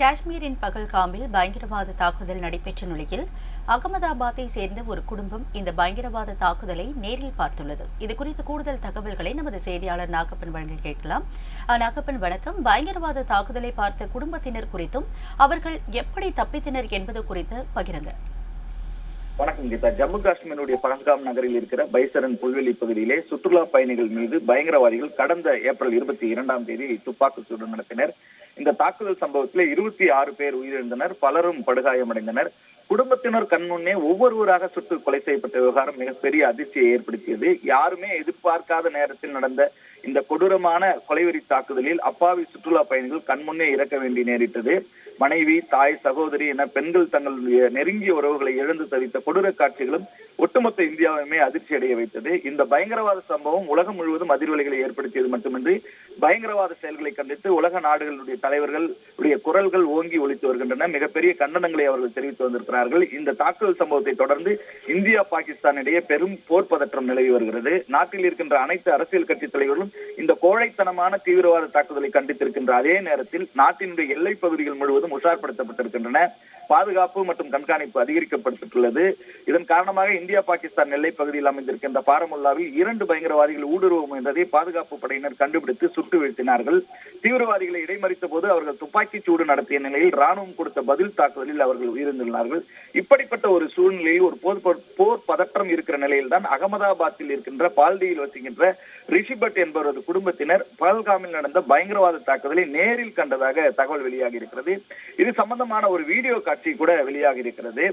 காஷ்மீரின் பகல்காமில் பயங்கரவாத தாக்குதல் நடைபெற்ற நிலையில் அகமதாபாத்தை சேர்ந்த ஒரு குடும்பம் இந்த பயங்கரவாத தாக்குதலை நேரில் பார்த்துள்ளது. இது குறித்து கூடுதல் தகவல்களை நமது செய்தியாளர் நாகப்பன் வழங்க கேட்கலாம். நாகப்பன் வணக்கம். பயங்கரவாத தாக்குதலை பார்த்த குடும்பத்தினர் குறித்தும் அவர்கள் எப்படி தப்பித்தனர் என்பது குறித்து பகிருங்க. வணக்கம் கீதா. ஜம்மு காஷ்மீருடைய பகல்காம் நகரில் இருக்கிற பைசரன் புல்வெளி பகுதியிலே சுற்றுலா பயணிகள் மீது பயங்கரவாதிகள் கடந்த ஏப்ரல் இருபத்தி இரண்டாம் தேதி துப்பாக்கி சூடு நடத்தினர். இந்த தாக்குதல் சம்பவத்திலே இருபத்தி ஆறு பேர் உயிரிழந்தனர் பலரும் படுகாயமடைந்தனர். குடும்பத்தினர் கண்முன்னே ஒவ்வொருவராக சுட்டு கொலை செய்யப்பட்ட விவகாரம் மிகப்பெரிய அதிர்ச்சியை ஏற்படுத்தியது. யாருமே எதிர்பார்க்காத நேரத்தில் நடந்த இந்த கொடூரமான கொலைவெறி தாக்குதலில் அப்பாவி சுற்றுலா பயணிகள் கண்முன்னே இறக்க வேண்டி நேரிட்டது. மனைவி தாய் சகோதரி என பெண்கள் தங்களுடைய நெருங்கிய உறவுகளை இழந்து தவித்த கொடூர காட்சிகளும் ஒட்டுமொத்த இந்தியாவையுமே அதிர்ச்சி அடைய வைத்தது. இந்த பயங்கரவாத சம்பவம் உலகம் முழுவதும் அதிர்வலைகளை ஏற்படுத்தியது மட்டுமின்றி பயங்கரவாத செயல்களை கண்டித்து உலக நாடுகளுடைய தலைவர்கள் உடைய குரல்கள் ஓங்கி ஒழித்து வருகின்றன. மிகப்பெரிய கண்டனங்களை அவர்கள் தெரிவித்து வந்திருக்கிறார்கள் இந்த தாக்குதல் சம்பவத்தை தொடர்ந்து இந்தியா பாகிஸ்தான் இடையே பெரும் போர் பதற்றம் நிலவி வருகிறது. நாட்டில் இருக்கின்ற அனைத்து அரசியல் கட்சி தலைவர்களும் இந்த கோழைத்தனமான தீவிரவாத தாக்குதலை கண்டித்திருக்கின்ற அதே நேரத்தில் நாட்டினுடைய எல்லை பகுதிகள் முழுவதும் உஷார்படுத்தப்பட்டிருக்கின்றன. பாதுகாப்பு மற்றும் கண்காணிப்பு அதிகரிக்கப்பட்டுள்ளது. இதன் காரணமாக இந்தியா பாகிஸ்தான் எல்லை பகுதியில் அமைந்திருக்கின்ற பாரமுல்லாவில் இரண்டு பயங்கரவாதிகள் ஊடுருவ முயன்றதை பாதுகாப்பு படையினர் கண்டுபிடித்து சுட்டு வீழ்த்தினார்கள். தீவிரவாதிகளை இடைமறித்த போது அவர்கள் துப்பாக்கி சூடு நடத்திய நிலையில் ராணுவம் கொடுத்த பதில் தாக்குதலில் அவர்கள் உயிரிழந்துள்ளார்கள். இப்படிப்பட்ட ஒரு சூழ்நிலையில் ஒரு போர் போர் பதற்றம் இருக்கிற நிலையில் தான் அகமதாபாத்தில் இருக்கின்ற பால்டியில் வசிக்கின்ற ரிஷிபட் என்பவரது குடும்பத்தினர் பல்காமில் நடந்த பயங்கரவாத தாக்குதலை நேரில் கண்டதாக தகவல் வெளியாகி இருக்கிறது. இது சம்பந்தமான ஒரு வீடியோ காட்சி கூட வெளியாகி இருக்கிறது.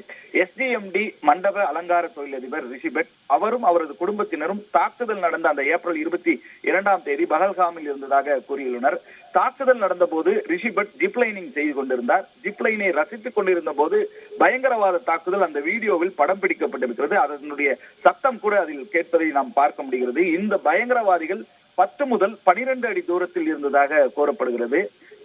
எஸ்டிஎம்டி மண்டப அலங்கார தொழிலதிபர் ரிஷிபட் அவரும் அவரது குடும்பத்தினரும் தாக்குதல் நடந்த அந்த ஏப்ரல் இருபத்தி இரண்டாம் தேதி பகல்காமில் இருந்ததாக கூறியுள்ளனர். தாக்குதல் நடந்த போது ரிஷிபட் ஜிப்லைனிங் செய்து கொண்டிருந்தார். ஜிப்லைனை ரசித்துக் கொண்டிருந்த போது பயங்கரவாத தாக்குதல் அந்த வீடியோவில் படம் பிடிக்கப்பட்டிருக்கிறது. அதனுடைய சத்தம் கூட அதில் கேட்பதை நாம் பார்க்க முடிகிறது. இந்த பயங்கரவாதிகள் பத்து முதல் பனிரெண்டு அடி தூரத்தில் இருந்ததாக கூறப்படுகிறது.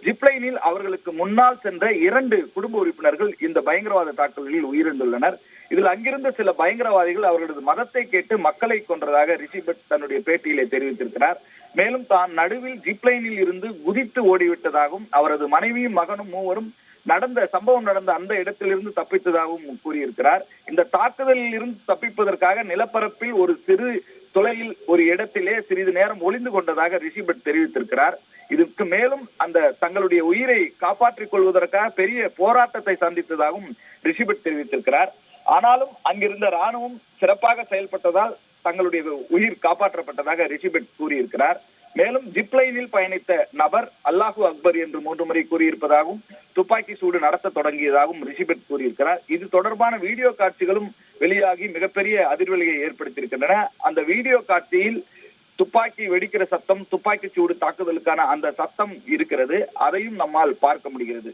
ஜிப்லைனில் அவர்களுக்கு முன்னால் சென்ற இரண்டு குடும்ப உறுப்பினர்கள் இந்த பயங்கரவாத தாக்குதலில் உயிரிழந்துள்ளனர். இதில் அங்கிருந்த சில பயங்கரவாதிகள் அவர்களது மதத்தை கேட்டு மக்களை கொன்றதாக ரிஷிபட் தன்னுடைய பேட்டியிலே தெரிவித்திருக்கிறார். மேலும் தான் நடுவில் ஜிப்லைனில் இருந்து குதித்து ஓடிவிட்டதாகவும் அவரது மனைவியும் மகனும் மூவரும் நடந்த சம்பவம் நடந்த அந்த இடத்திலிருந்து தப்பித்ததாகவும் கூறியிருக்கிறார். இந்த தாக்குதலில் இருந்து தப்பிப்பதற்காக நிலப்பரப்பில் ஒரு சிறு தொலையில் ஒரு இடத்திலே சிறிது நேரம் ஒளிந்து கொண்டதாக ரிஷிபட் தெரிவித்திருக்கிறார். இதற்கு மேலும் அந்த தங்களுடைய உயிரை காப்பாற்றிக் கொள்வதற்காக பெரிய போராட்டத்தை சந்தித்ததாகவும் ரிஷிபட் தெரிவித்திருக்கிறார். ஆனாலும் அங்கிருந்த ராணுவம் சிறப்பாக செயல்பட்டதால் தங்களுடைய உயிர் காப்பாற்றப்பட்டதாக ரிஷிபட் கூறியிருக்கிறார். மேலும் ஜிப்லைனில் பயணித்த நபர் அல்லாஹு அக்பர் என்று மூன்று முறை கூறியிருப்பதாகவும் துப்பாக்கி சூடு நடத்த தொடங்கியதாகவும் ரிஷிபெட் கூறியிருக்கிறார். இது தொடர்பான வீடியோ காட்சிகளும் வெளியாகி மிகப்பெரிய அதிர்வலையை ஏற்படுத்தியிருக்கின்றன. அந்த வீடியோ காட்சியில் துப்பாக்கி வெடிக்கிற சத்தம் துப்பாக்கி சூடு தாக்குதலுக்கான அந்த சத்தம் இருக்கிறது. அதையும் நம்மால் பார்க்க முடிகிறது.